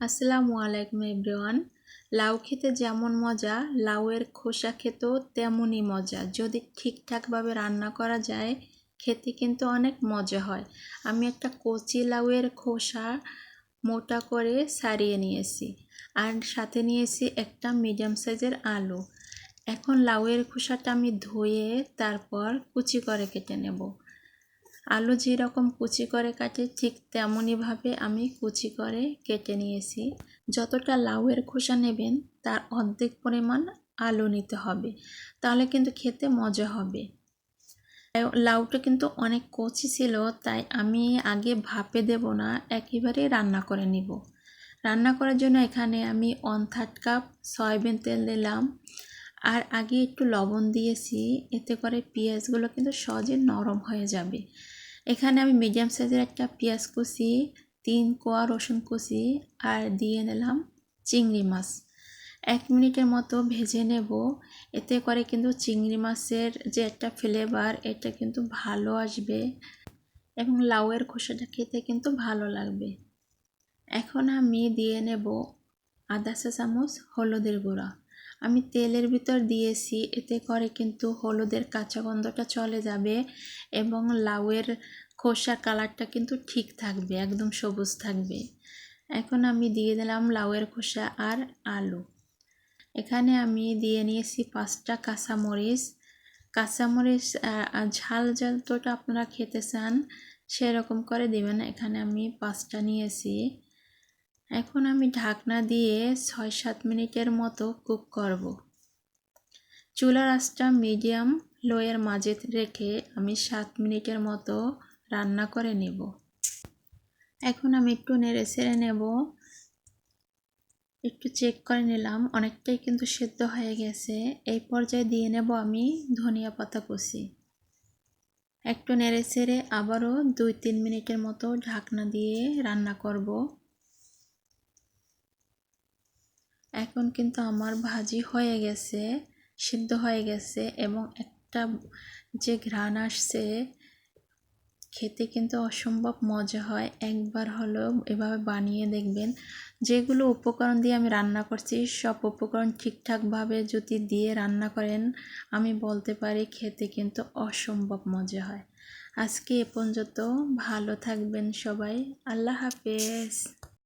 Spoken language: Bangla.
আসসালামু আলাইকুম এভরিওয়ান। লাউ খেতে যেমন মজা, লাউয়ের খোসা খেতেও তেমনই মজা। যদি ঠিকঠাকভাবে রান্না করা যায়, খেতে কিন্তু অনেক মজা হয়। আমি একটা কচি লাউয়ের খোসা মোটা করে সারিয়ে নিয়েছি আর সাথে নিয়েছি একটা মিডিয়াম সাইজের আলু। এখন লাউয়ের খোসাটা আমি ধুয়ে তারপর কুচি করে কেটে নেব। আলু যেরকম কুচি করে কাটে, ঠিক তেমনইভাবে আমি কুচি করে কেটে নিয়েছি। যতটা লাউয়ের খোসা নেবেন, তার অর্ধেক পরিমাণ আলু নিতে হবে। তাহলে কিন্তু খেতে মজা হবে। লাউটা কিন্তু অনেক কচি ছিল, তাই আমি আগে ভাপে দেব না, একেবারে রান্না করে নিব। রান্না করার জন্য এখানে আমি ওয়ান থার্ড কাপ সয়াবিন তেল দিলাম। আর আগে একটু লবণ দিয়েছি, এতে করে পেঁয়াজগুলো কিন্তু সহজে নরম হয়ে যাবে। এখানে আমি মিডিয়াম সাইজের একটা পেঁয়াজ কুচি, তিন কোয়া রসুন কুচি আর দিয়ে নিলাম চিংড়ি মাছ। এক মিনিটের মতো ভেজে নেব। এতে করে কিন্তু চিংড়ি মাছের যে একটা ফ্লেভার এটা কিন্তু ভালো আসবে এবং লাউয়ের খোসাটা খেতে কিন্তু ভালো লাগবে। এখন আমি দিয়ে নেব আধা চা চামচ হলুদের গুঁড়া। আমি তেলের ভিতর দিয়েছি, এতে করে কিন্তু হলুদের কাঁচা গন্ধটা চলে যাবে এবং লাউয়ের খোসার কালারটা কিন্তু ঠিক থাকবে, একদম সবুজ থাকবে। এখন আমি দিয়ে দিলাম লাউয়ের খোসা আর আলু। এখানে আমি দিয়ে নিয়েছি পাঁচটা কাঁচামরিচ। কাঁচামরিচ ঝাল যতটা আপনারা খেতে চান সেরকম করে দেবেন। এখানে আমি পাঁচটা নিয়েছি। এখন আমি ঢাকনা দিয়ে ছয় সাত মিনিটের মতো কুক করব। চুলার আঁচটা মিডিয়াম লোয়ের মাঝে রেখে আমি সাত মিনিটের মতো রান্না করে নেব। এখন আমি একটু নেড়ে ছেড়ে নেব। একটু চেক করে নিলাম, অনেকটাই কিন্তু সেদ্ধ হয়ে গেছে। এই পর্যায়ে দিয়ে নেব আমি ধনিয়া পাতা কুচি। একটু নেড়ে ছেড়ে আবারও দুই তিন মিনিটের মতো ঢাকনা দিয়ে রান্না করব। এখন কিন্তু আমার ভাজি হয়ে গেছে, সিদ্ধ হয়ে গেছে এবং একটা যে ঘ্রাণ আসছে, খেতে কিন্তু অসম্ভব মজা হয়। একবার হলো এভাবে বানিয়ে দেখবেন। যেগুলো উপকরণ দিয়ে আমি রান্না করছি, সব উপকরণ ঠিকঠাকভাবে যদি দিয়ে রান্না করেন, আমি বলতে পারি খেতে কিন্তু অসম্ভব মজা হয়। আজকে এ পর্যন্ত ভালো থাকবেন সবাই। আল্লাহ হাফেজ।